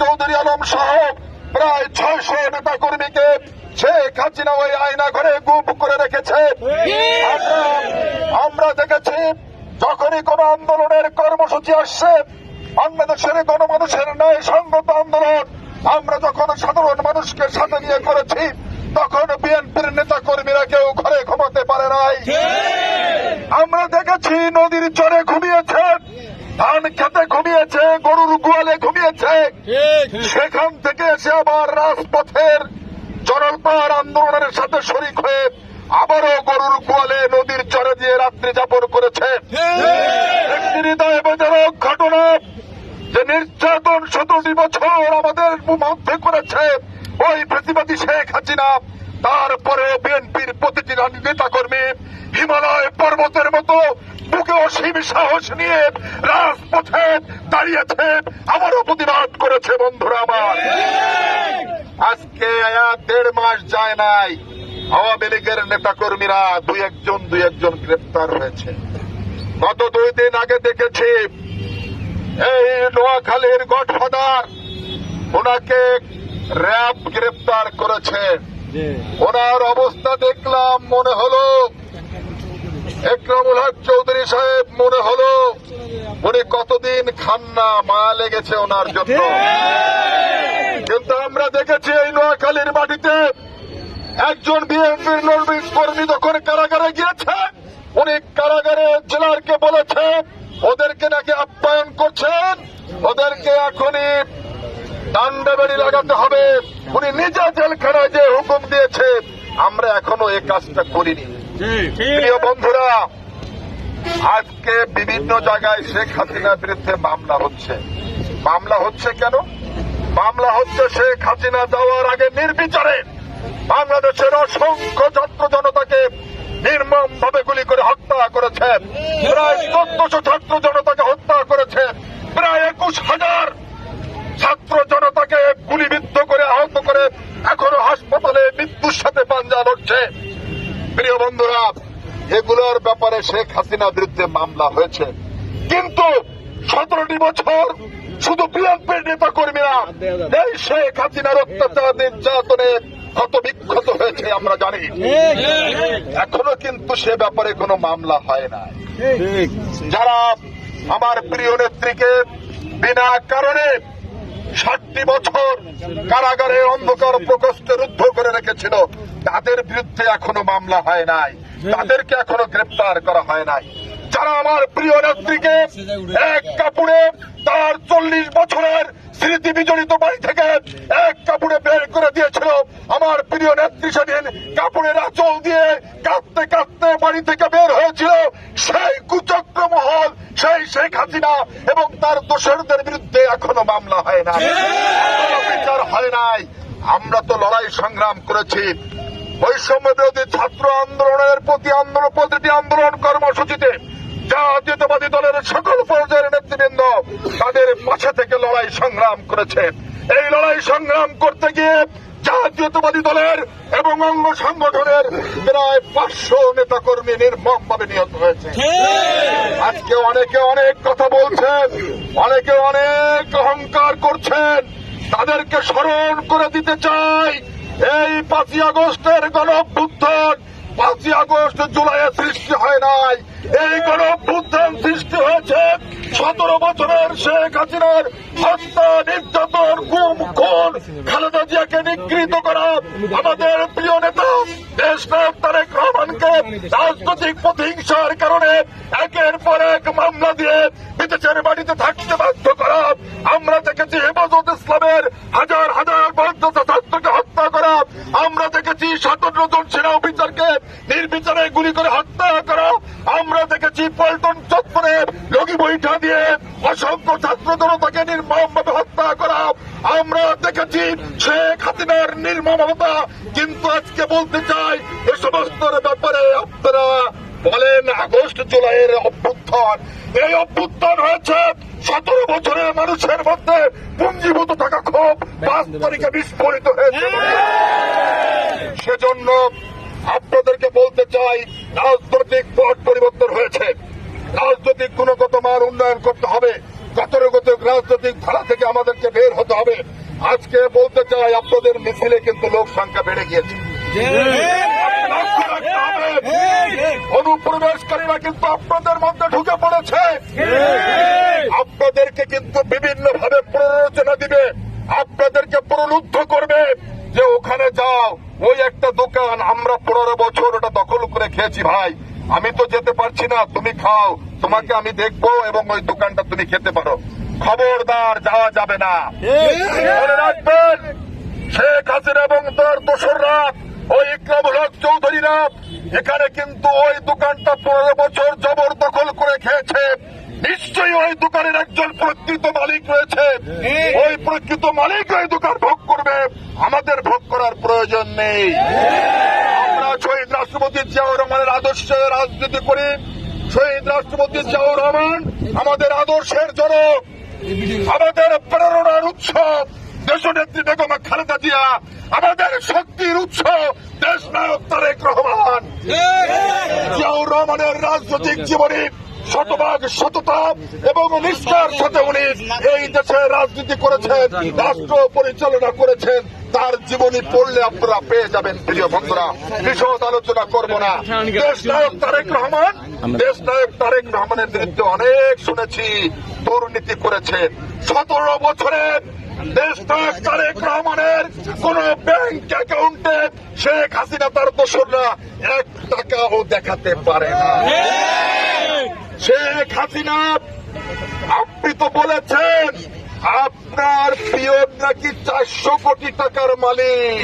চৌধুরী আলম সহ প্রায় ছয়শো নেতা কর্মীকে শেখ হাসিনা ওই আয়না ঘরে গুপ করে রেখেছে। আমরা দেখেছি যখনই কোন আন্দোলনের কর্মসূচি আসছে বাংলাদেশের গণমানুষের ন্যায় সঙ্গত আন্দোলন আমরা যখন সাধারণ মানুষকে সাথে নিয়ে করেছি তখন বিএনপির নেতা কর্মীরা কেউ ঘরে ঘুমাতে পারে নাই। আমরা দেখেছি নদীর চরে ঘুমিয়েছে ধান খেতে ঘুমিয়েছে সেখান থেকে এসে আবার রাজপথের জনলপার আন্দোলনের সাথে শরিক হয়ে আবারও গরুর গোয়ালে নদীর চরে দিয়ে রাত্রি যাপন করেছে। একটি ঘটনা যে নির্যাতন সতেরোটি বছর আমাদের মধ্যে করেছে। ওই প্রতিবাদী শেখ হাসিনা তারপরে বিএনপির প্রতিটি নেতা কর্মী হিমালয় পর্বতের মতো বুকে অসীম সাহস নিয়ে রাজপথে দাঁড়িয়েছে। আমারও প্রতিবাদ। করেছে বন্ধুরা আমার। আজকে আয়া দেড় মাস যায় নাই। আওয়ামী লীগের নেতা কর্মীরা দুই একজন দুই একজন গ্রেপ্তার হয়েছে। গত দুই দিন আগে দেখেছি এই নোয়াখালীর গডফাদার ওনাকে র্যাব গ্রেপ্তার করেছে। ওনার অবস্থা দেখলাম মনে হলো একরামুল হক চৌধুরী সাহেব, মনে হলো উনি কতদিন খান না মা লেগেছে ওনার জন্য। কিন্তু আমরা দেখেছি এই নোয়াখালীর মাটিতে একজন বিএনপির নর্মিক কর্মী যখন কারাগারে গিয়েছে, উনি কারাগারে জেলারকে বলেছে, ওদেরকে নাকি আপ্যায়ন করছেন, ওদেরকে এখনই ডান্ডা বেড়ি লাগাতে হবে। উনি নিজে জেলখানায় যে হুকুম দিয়েছে আমরা এখনও এই কাজটা করিনি। প্রিয় বন্ধুরা, আজকে বিভিন্ন জায়গায় শেখ হাসিনার বিরুদ্ধে মামলা হচ্ছে। মামলা হচ্ছে কেন? মামলা হচ্ছে শেখ হাসিনা যাওয়ার আগে নির্বিচারে বাংলাদেশের অসংখ্য ছাত্র জনতাকে নির্মম ভাবে গুলি করে হত্যা করেছে প্রায় চোদ্দশো ছাত্র জনতাকে হত্যা করেছে প্রায় একুশ হাজার ছাত্র জনতাকে গুলিবিদ্ধ করে, আহত করে এখনও হাসপাতালে মৃত্যুর সাথে পাঞ্জা লড়ছে প্রিয় বন্ধুরা এগুলোর ব্যাপারে শেখ হাসিনার বিরুদ্ধে মামলা হয়েছে। কিন্তু সতেরোটি বছর শুধু বিএনপির নেতা কর্মীরা এই শেখ হাসিনার অত্যাচার নির্যাতনে কত বিক্ষত হয়েছে আমরা জানি। এখনও কিন্তু সে ব্যাপারে কোনো মামলা হয় না। যারা আমার প্রিয় নেত্রীকে বিনা কারণে ষাটটি বছর কারাগারে অন্ধকার প্রকোষ্ঠে রুদ্ধ করে রেখেছিল। তাদের বিরুদ্ধে এখনও মামলা হয় নাই। তাদেরকে এখনও গ্রেপ্তার করা হয় নাই। যারা আমার প্রিয় নেত্রীকে এক কাপড়ে তার চল্লিশ বছরের স্মৃতি বিজড়িত বাড়ি থেকে এক কাপড়ে বের করে দিয়েছিল। আমার প্রিয় নেত্রী সেদিন কাপড়ের আঁচল দিয়ে কাঁদতে কাঁদতে বাড়ি থেকে হাসিনা এবং তার দোষরদের বিরুদ্ধে এখনও মামলা হয় না বিচার হয় নাই। আমরা তো লড়াই সংগ্রাম করেছি। বৈষম্য বিরোধী ছাত্র আন্দোলনের প্রতি আন্দোলন প্রতিটি আন্দোলন কর্মসূচিতে জাতীয়তাবাদী দলের সকল পর্যায়ের নেতৃবৃন্দ তাদের পাশে থেকে লড়াই সংগ্রাম করেছে। এই লড়াই সংগ্রাম করতে গিয়ে জাতীয়তাবাদী দলের এবং অঙ্গ সংগঠনের প্রায় পাঁচশো নেতা কর্মী নির্মম ভাবে নিহত হয়েছে। আজকে অনেকে অনেক কথা বলছেন অনেকে অনেক অহংকার করছেন। তাদেরকে স্মরণ করে দিতে চাই এই পাঁচই আগস্টের গণ অভ্যুত্থান পাঁচই আগস্ট জুলাইয়ে সৃষ্টি হয় নাই। এই গণ অভ্যুত্থান সৃষ্টি হয়েছে সতেরো বছরের শেখ হাসিনার হত্যা নির্যাতন, গুম, খুন, খালেদা জিয়াকে নিগৃহীত করা আমাদের প্রিয় নেতা, দেশ তারেক রহমানকে রাজনৈতিক প্রতিহিংসার কারণে একের পর এক মামলা দিয়ে বিদেশের বাড়িতে থাকতে বাধ্য করা। আমরা দেখেছি হেফাজত ইসলামের হাজার হাজার বর্ধতা ছাত্রকে হত্যা করা আমরা দেখেছি সাতান্ন জন সেনা অফিসারকে নির্বিচারে গুলি করে হত্যা করা আমরা দেখেছি পল্টন চত্বরে লগি বৈঠা দিয়ে অসংখ্য ছাত্র জনতাকে নির্মমভাবে হত্যা করা। আমরা দেখেছি শেখ হাসিনার নির্মমতা কিন্তু আজকে বলতে চাই, এ সমস্ত ব্যাপারে আপনারা বলেন আগস্ট জুলাইয়ের অভ্যুত্থান। এই অভ্যুত্থান হয়েছে সতেরো বছরের মানুষের মধ্যে পুঞ্জীভূত থাকা ক্ষোভ পাঁচ তারিখে বিস্ফোরিত হয়েছে। সেজন্য আপনাদেরকে বলতে চাই, রাজনৈতিক পট পরিবর্তন হয়েছে। রাজনৈতিক গুণগত মান উন্নয়ন করতে হবে। রাজনৈতিক ধারা থেকে আমাদেরকে বের হতে হবে। আজকে বলতে চাই, আপনাদের মিছিলে কিন্তু লোক সংখ্যা বেড়ে গিয়েছে। অনুপ্রবেশকারীরা কিন্তু আপনাদের মধ্যে ঢুকে পড়েছে। আপনাদেরকে কিন্তু বিভিন্ন ভাবে প্ররোচনা দিবে। আপনাদেরকে প্রলুব্ধ করবে যে ওখানে যাও, ওই একটা দোকান আমরা পনেরো বছর ওটা দখল করে খেয়েছি ভাই। আমি তো যেতে পারছি না, তুমি খাও, তোমাকে আমি দেখব এবং ওই দোকানটা তুমি খেতে পারো। খবরদার যাওয়া যাবে না। মনে রাখবেন শেখ হাসিনা এবং তার দোসররা ওই ইকরামুল হক চৌধুরীরা এখানে কিন্তু ওই দোকানটা পনেরো বছর জবরদখল করে খেয়েছে। নিশ্চয়ই ওই দোকানের একজন প্রকৃত মালিক রয়েছে। ওই প্রকৃত মালিক ওই দোকান ভোগ করবে। আমাদের ভোগ করার প্রয়োজন নেই। আমরা শহীদ রাষ্ট্রপতি জিয়াউর রহমানের আদর্শে রাজনীতি করি। শহীদ রাষ্ট্রপতি জিয়াউর রহমান আমাদের আদর্শের জনক। আমাদের প্রেরণার উৎসব দেশনেত্রী বেগম খালেদা জিয়া, আমাদের শক্তির উৎস দেশ নায়ক তারেক রহমান। রহমানের রাজনৈতিক জীবনে শতভাগ সততা এবং নিষ্ঠার সাথে উনি এই দেশে রাজনীতি করেছেন, রাষ্ট্র পরিচালনা করেছেন। তার জীবনী পড়লে আপনারা পেয়ে যাবেন, প্রিয় বন্ধুরা। বিশদ আলোচনা করব না। দেশ নায়ক তারেক রহমান, দেশ নায়ক তারেক রহমানের বিরুদ্ধে অনেক শুনেছি, দুর্নীতি করেছেন সতেরো বছরের দেশ নায়ক তারেক রহমানের কোন ব্যাংক অ্যাকাউন্টে শেখ হাসিনা তার দোসররা এক টাকাও দেখাতে পারে না। শেখ হাসিনা আপনি তো বলেছেন আপনার প্রিয় নাকি চারশো কোটি টাকার মালিক।